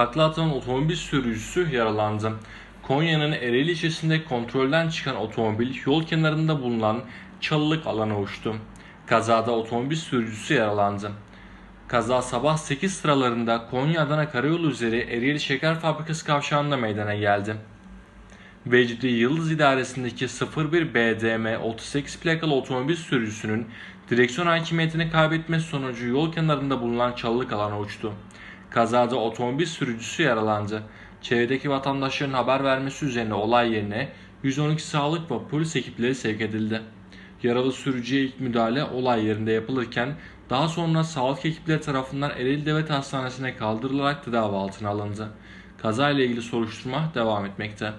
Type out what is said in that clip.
takla atan otomobil sürücüsü yaralandı. Konya'nın Ereğli ilçesinde kontrolden çıkan otomobil yol kenarında bulunan çalılık alana uçtu. Kazada otomobil sürücüsü yaralandı. Kaza sabah 8 sıralarında Konya-Adana Karayolu üzeri Ereğli Şeker Fabrikası kavşağında meydana geldi. Vecdi Yıldız İdaresi'ndeki 01 BDM 38 plakalı otomobil sürücüsünün direksiyon hakimiyetini kaybetmesi sonucu yol kenarında bulunan çalılık alana uçtu. Kazada otomobil sürücüsü yaralandı. Çevredeki vatandaşların haber vermesi üzerine olay yerine 112 sağlık ve polis ekipleri sevk edildi. Yaralı sürücüye ilk müdahale olay yerinde yapılırken daha sonra sağlık ekipleri tarafından Ereğli Devlet Hastanesi'ne kaldırılarak tedavi altına alındı. Kazayla ilgili soruşturma devam etmekte.